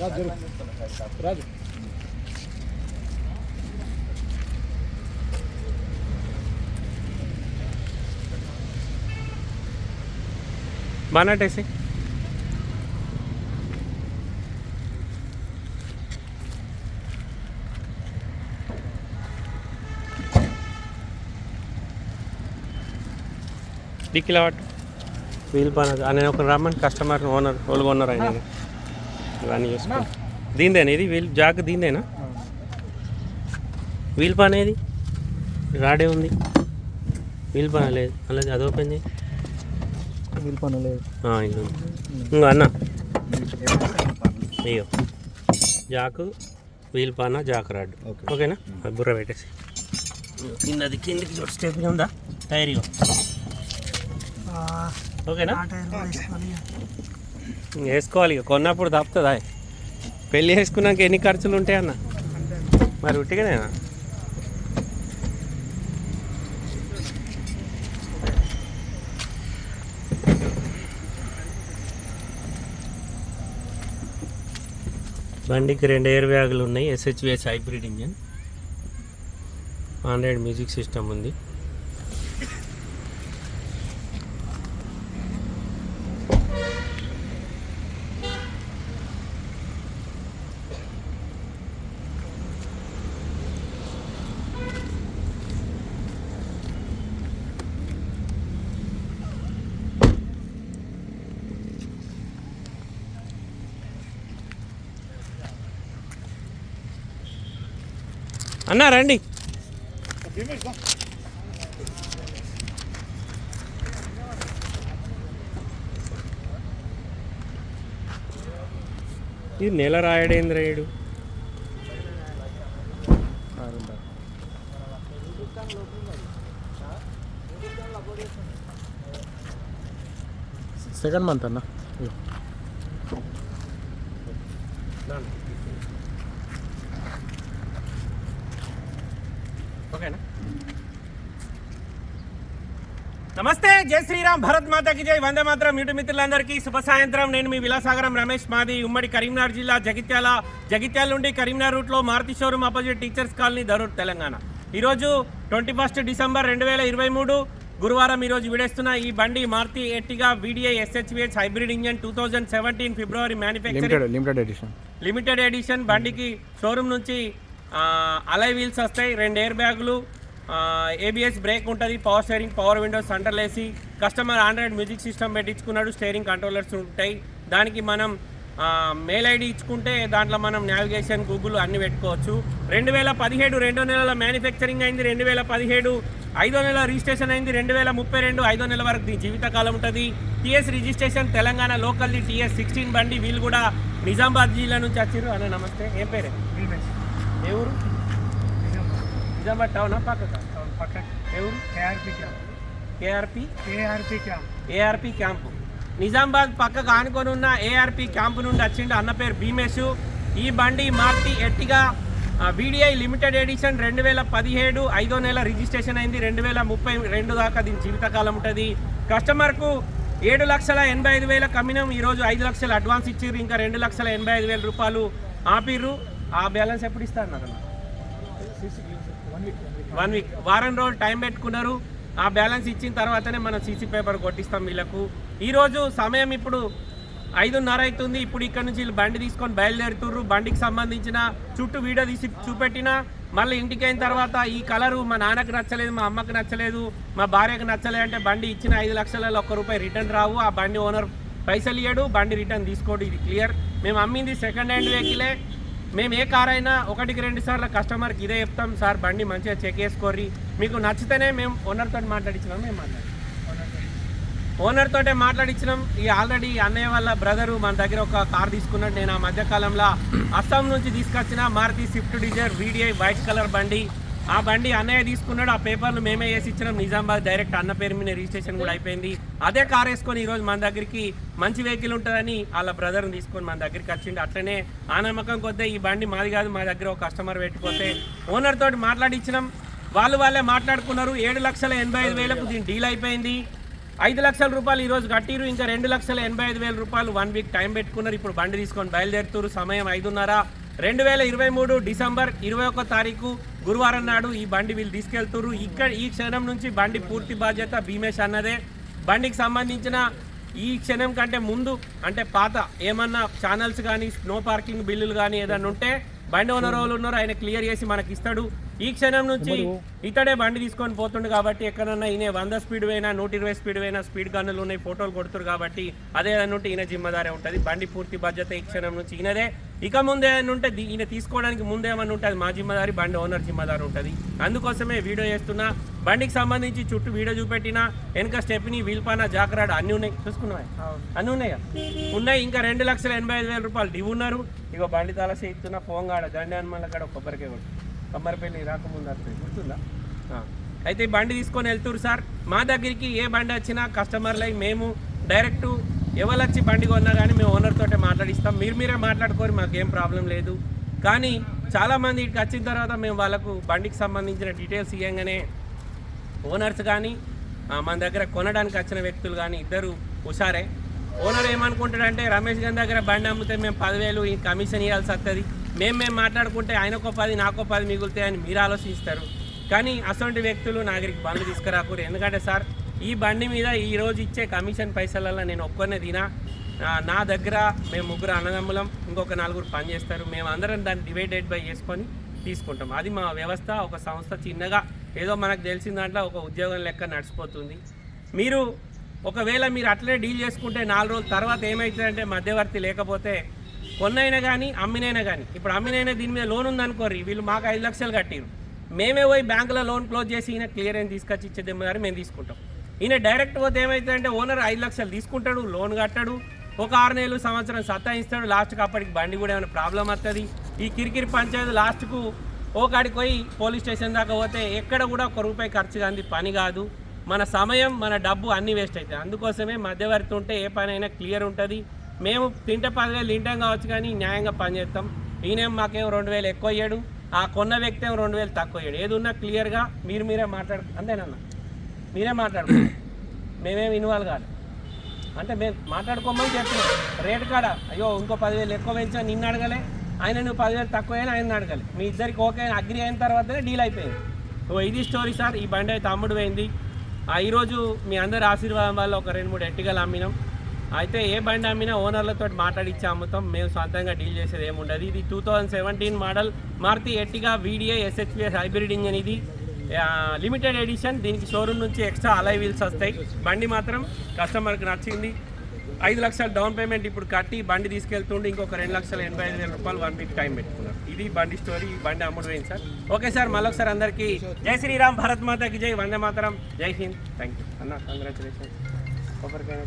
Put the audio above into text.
రాజు రాజు బానట్టేసి డిక్కిలో పట్టు వీల్ పని నేను ఒక రమ్మని కస్టమర్ ఓనర్ వాళ్ళు ఓనర్ అయిన ఇవన్నీ చూసుకో దీందేనా ఇది? Wheel Jack దీందేనా? వీల్ పని ఏది? రాడే ఉంది. వీల్ పని లేదు. అలాగే అది ఓపెన్ చేయి. వీల్ పని లేదు. ఇంకో అన్న. అయ్యో జాకు వీల్ పాన జాక్ రాడ్. ఓకే. ఓకేనా? బుర్ర పెట్టేసి. కిందది కిందికి చూడు. స్టెప్ ఉందా? టైర్ ఓకేనా? వేసుకోవాలి ఇక కొన్నప్పుడు తప్పుతుందా పెళ్ళి వేసుకున్నాక ఎన్ని ఖర్చులు ఉంటాయి అన్న? మరి ఉట్టిగానేనా బండికి రెండు ఎయిర్ బ్యాగులు ఉన్నాయి SHVS hybrid engine Android music system ఉంది. అన్నా రండి. ఇది నెల రాయడేంద్ర రాయుడు సెకండ్ మంత్ అన్న. ఓకేనా? నమస్తే జై శ్రీరామ్ భరత్ మాతకి జై. వందే మాత్రం యూటి మిత్రులందరికీ శుభ సాయంత్రం. నేను మీ విలాసాగరం రమేష్ మాది ఉమ్మడి కరీంనగర్ జిల్లా జగిత్యాల జగిత్యాల నుండి కరీంనగర్ రూట్లో Maruti showroom opposite teachers colony Dharur Telangana. ఈరోజు ట్వంటీ ఫస్ట్ డిసెంబర్ రెండు వేల ఇరవై మూడు గురువారం ఈరోజు విడేస్తున్న ఈ బండి Maruti Ertiga VDI SHVH hybrid engine two thousand seventeen February manufacturing limited limited edition limited edition బండికి షోరూమ్ నుంచి అలై వీల్స్ వస్తాయి రెండు ఎయిర్ బ్యాగులు ఏబిఎస్ బ్రేక్ ఉంటుంది power steering power windows central AC customer Android music system పెట్టించుకున్నాడు steering controllers ఉంటాయి. దానికి మనం mail ID ఇచ్చుకుంటే దాంట్లో మనం నావిగేషన్ గూగుల్ అన్ని పెట్టుకోవచ్చు. రెండు వేల పదిహేడు రెండో నెలల మ్యానుఫ్యాక్చరింగ్ అయింది రెండు వేల పదిహేడు ఐదో నెల రిజిస్ట్రేషన్ అయింది రెండు వేల ముప్పై రెండు ఐదో నెల వరకు దీని జీవితకాలం ఉంటుంది. టీఎస్ రిజిస్ట్రేషన్ తెలంగాణ లోకల్ది టీఎస్ సిక్స్టీన్ బండి వీళ్ళు కూడా నిజామాబాద్ జిల్లా నుంచి వచ్చారు అన్న నమస్తే ఏం పేరే? ఏ ఊరు? నిజామాబాద్ టౌనా? పక్కక? పక్క ఏ ఊరు? KRP camp. KRP? KRP camp. ARP camp. Nizamabad పక్కకు ఆనుకొని ఉన్న ఏఆర్పి క్యాంపు నుండి వచ్చిండు అన్న పేరు భీమేష్ ఈ బండి Maruti Ertiga VDI limited edition రెండు వేల పదిహేడు ఐదో నెల రిజిస్ట్రేషన్ అయింది. రెండు వేల ముప్పై రెండు దాకా దీని జీవితకాలం ఉంటుంది. కస్టమర్కు ఏడు లక్షల ఎనభై ఐదు వేల కమ్మినం ఈరోజు ఐదు లక్షలు అడ్వాన్స్ ఇచ్చిర్రు. ఇంకా రెండు లక్షల ఎనభై ఐదు వేల రూపాయలు ఆపిర్రు. ఆ బ్యాలెన్స్ ఎప్పుడు ఇస్తారు నాకు వన్ వీక్ వారం రోజులు టైం పెట్టుకున్నారు. ఆ బ్యాలెన్స్ ఇచ్చిన తర్వాతనే మనం సీసీ పేపర్ కొట్టిస్తాం వీళ్ళకు. ఈరోజు సమయం ఇప్పుడు ఐదున్నర అవుతుంది. ఇప్పుడు ఇక్కడ నుంచి వీళ్ళు బండి తీసుకొని బయలుదేరుతుర్రు. బండికి సంబంధించిన చుట్టూ వీడియో తీసి చూపెట్టిన మళ్ళీ ఇంటికి అయిన తర్వాత ఈ కలరు మా నాన్నకు నచ్చలేదు మా అమ్మకు నచ్చలేదు మా భార్యకు నచ్చలేదు అంటే బండి ఇచ్చిన ఐదు లక్షలలో ఒక్క రూపాయి రిటర్న్ రావు. ఆ బండి ఓనర్ పైసలు ఇయ్యడు బండి రిటర్న్ తీసుకోడు. ఇది క్లియర్ మేము అమ్మింది సెకండ్ హ్యాండ్ వెహికలే మేము ఏ కార్ అయినా ఒకటికి రెండు సార్లు కస్టమర్కి ఇదే చెప్తాం సార్ బండి మంచిగా చెక్ చేసుకోర్రి. మీకు నచ్చితేనే మేము ఓనర్తో మాట్లాడించినాం మేము మాట్లాడి ఓనర్ మాట్లాడించినాం ఈ ఆల్రెడీ అన్నయ్య వాళ్ళ బ్రదరు మన దగ్గర ఒక కార్ తీసుకున్నాడు. నేను ఆ మధ్యకాలంలో అస్సాం నుంచి తీసుకొచ్చిన Maruti Swift Dzire VDI white colour బండి. ఆ బండి అన్నయ్య తీసుకున్నాడు ఆ పేపర్లు మేమే వేసి ఇచ్చినాం. నిజామాబాద్ డైరెక్ట్ అన్న పేరు మీద రిజిస్ట్రేషన్ కూడా అయిపోయింది. అదే కార్ వేసుకొని ఈరోజు మన దగ్గరికి మంచి వెహికల్ ఉంటుందని వాళ్ళ బ్రదర్ని తీసుకొని మన దగ్గరికి వచ్చిండు. అట్లనే ఆ నమ్మకం కొద్దే ఈ బండి మాది కాదు మా దగ్గర ఒక కస్టమర్ పెట్టుకోతే ఓనర్ తోటి మాట్లాడించినాం వాళ్ళు వాళ్ళే మాట్లాడుకున్నారు. ఏడు లక్షల ఎనభై ఐదు వేలకు దీని డీల్ అయిపోయింది. ఐదు లక్షల రూపాయలు ఈరోజు కట్టిరు. ఇంకా రెండు లక్షల ఎనభై ఐదు వేల రూపాయలు వన్ వీక్ టైం పెట్టుకున్నారు. ఇప్పుడు బండి తీసుకొని బయలుదేరుతున్నారు సమయం ఐదున్నర. రెండు వేల ఇరవై మూడు డిసెంబర్ ఇరవై ఒక్క తారీఖు. గురువారం నాడు ఈ బండి వీళ్ళు తీసుకెళ్తున్నారు ఇక్కడ ఈ క్షణం నుంచి బండి పూర్తి బాధ్యత భీమేష్ అన్నదే. బండికి సంబంధించిన ఈ క్షణం కంటే ముందు అంటే పాత ఏమన్నా ఛానల్స్ కానీ స్నో పార్కింగ్ బిల్లులు కానీ ఏదైనా ఉంటే బండి ఓనర్ వాళ్ళు ఉన్నారు ఆయన క్లియర్ చేసి మనకి ఇస్తాడు ఈ క్షణం నుంచి ఇతడే బండి తీసుకొని పోతుండు కాబట్టి ఎక్కడన్నా ఈయన వంద స్పీడ్ పోయినా నూట ఇరవై స్పీడ్ పోయినా స్పీడ్ గన్నులు ఉన్నాయి ఫోటోలు కొడుతురు కాబట్టి అదే ఉంటే ఈయన జిమ్మదారే ఉంటుంది. బండి పూర్తి బాధ్యత ఈ క్షణం నుంచి ఈయనదే. ఇక ముందే ఉంటే ఈయన తీసుకోవడానికి ముందే ఏమన్నా ఉంటుంది మా జిమ్మదారి బండి ఓనర్ జిమ్మదారు ఉంటుంది. అందుకోసమే వీడియో చేస్తున్నా. బండికి సంబంధించి చుట్టూ వీడియో చూపెట్టినా వెనక స్టెప్ని వీల్పాన జాకరాడు అన్నీ ఉన్నాయి. చూసుకున్నావా? అన్నీ ఉన్నాయా? ఉన్నాయి. ఇంకా రెండు లక్షల ఎనభై ఐదు వేల రూపాయలు డివ్ ఉన్నారు. ఇగో బండి తల చేస్తున్న పోంగాడ దండి హనుమాన్ల కాడ కొబ్బరికాయ కొట్టు కొబ్బరిపల్లి రాకముందు వస్తుంది గుర్తుందా. అయితే ఈ బండి తీసుకొని వెళ్తురు సార్. మా దగ్గరికి ఏ బండి వచ్చినా కస్టమర్లై మేము డైరెక్ట్ ఎవరు వచ్చి బండి కొన్నా కానీ మేము ఓనర్ తోటే మాట్లాడిస్తాం. మీరు మీరే మాట్లాడుకోరు మాకేం ప్రాబ్లం లేదు. కానీ చాలామంది ఇక్కడికి వచ్చిన తర్వాత మేము వాళ్ళకు బండికి సంబంధించిన డీటెయిల్స్ ఇవ్వగానే ఓనర్స్ కానీ మన దగ్గర కొనడానికి వచ్చిన వ్యక్తులు కానీ ఇద్దరు హుషారే. ఓనర్ ఏమనుకుంటాడంటే రమేష్ గారి దగ్గర బండి అమ్మితే మేము పదివేలు ఈ కమిషన్ ఇవ్వాల్సి వస్తుంది మేము మేము మాట్లాడుకుంటే ఆయనకో పది నాకో పది మిగులుతాయని మీరు ఆలోచిస్తారు. కానీ అటువంటి వ్యక్తులు నా దగ్గరికి బండ్లు తీసుకురాకూరు ఎందుకంటే సార్ ఈ బండి మీద ఈరోజు ఇచ్చే కమిషన్ పైసలలో నేను ఒక్కనే తినా. నా దగ్గర మేము ముగ్గురు అన్నదమ్ములం ఇంకొక నలుగురు పనిచేస్తారు మేము అందరం దాన్ని డివైడెడ్ బై చేసుకొని తీసుకుంటాం. అది మా వ్యవస్థ ఒక సంస్థ చిన్నగా ఏదో మనకు తెలిసిన దాంట్లో ఒక ఉద్యోగం లెక్క నడిచిపోతుంది. మీరు ఒకవేళ మీరు అట్లే డీల్ చేసుకుంటే నాలుగు రోజుల తర్వాత ఏమవుతుందంటే మధ్యవర్తి లేకపోతే కొన్నైనా కానీ అమ్మినైనా కానీ ఇప్పుడు అమ్మినైనా దీని మీద లోన్ ఉందనుకోర్రి వీళ్ళు మాకు ఐదు లక్షలు కట్టిరు మేమే పోయి బ్యాంకులో లోన్ క్లోజ్ చేసి ఈయన క్లియర్ అయిన తీసుకొచ్చి ఇచ్చేదేమో గారు మేము తీసుకుంటాం. ఈయన డైరెక్ట్ పోతే ఏమవుతుందంటే ఓనర్ ఐదు లక్షలు తీసుకుంటాడు లోన్ కట్టాడు ఒక ఆరు నెలలు సంవత్సరం సత్తాయిస్తాడు లాస్ట్కి అప్పటికి బండి కూడా ఏమైనా ప్రాబ్లం వస్తుంది ఈ కిరికిరి పంచాయతీ లాస్ట్కు ఓ కాడికి పోయి పోలీస్ స్టేషన్ దాకా పోతే ఎక్కడ కూడా ఒక రూపాయి ఖర్చు కాంది పని కాదు. మన సమయం మన డబ్బు అన్నీ వేస్ట్ అవుతాయి. అందుకోసమే మధ్యవర్తి ఉంటే ఏ పని అయినా క్లియర్ ఉంటుంది. మేము తింటే పదివేలు తింటాం కావచ్చు కానీ న్యాయంగా పనిచేస్తాం. ఈయనేం మాకేం రెండు వేలు ఎక్కువ అయ్యాడు ఆ కొన్న వ్యక్తి ఏమో రెండు వేలు తక్కువ అయ్యాడు ఏది ఉన్నా క్లియర్గా మీరు మీరే మాట్లాడు అంతేనన్నా? మీరే మాట్లాడు. మేమేం ఇన్వాల్వ్ కాదు అంటే మేము మాట్లాడుకోమని చెప్పినాం. రేటు కాడ అయ్యో ఇంకో పదివేలు ఎక్కువ పెంచా నిన్ను అడగలే. ఆయన నువ్వు పదివేలు తక్కువ అయినా ఆయన అడగాలి. మీ ఇద్దరికి ఓకే అగ్రి అయిన తర్వాతనే డీల్ అయిపోయింది. ఓ ఇది స్టోరీ సార్. ఈ బండి అయితే అమ్ముడు పోయింది. ఈరోజు మీ అందరి ఆశీర్వాదం వల్ల ఒక రెండు మూడు ఎట్టిగలు అమ్మినాం. అయితే ఏ బండి అమ్మినా ఓనర్లతో మాట్లాడిచ్చి అమ్ముతాం. మేము సొంతంగా డీల్ చేసేది ఏముండదు. ఇది two thousand seventeen model Maruti Ertiga video SHPS hybrid engine ఇది. లిమిటెడ్ ఎడిషన్ దీనికి షోరూమ్ నుంచి ఎక్స్ట్రా అలై వీల్స్ వస్తాయి. బండి మాత్రం కస్టమర్కి నచ్చింది. ఐదు లక్షల డౌన్ పేమెంట్ ఇప్పుడు కట్టి బండి తీసుకెళ్తుండే. ఇంకొక రెండు లక్షల ఎనభై ఐదు వేల రూపాయలు వన్ వీక్ టైం పెట్టుకున్నారు. ఇది బండి స్టోరీ ఈ బండి అమ్ముడు పోయింది సార్. ఓకే సార్ మళ్ళొకసారి అందరికీ జై శ్రీరామ్ భారత్ మాతకి జై వందే మాతరం. జై హింద్. థ్యాంక్ యూ అన్న కంగ్రాచులేషన్ ఒకరికైనా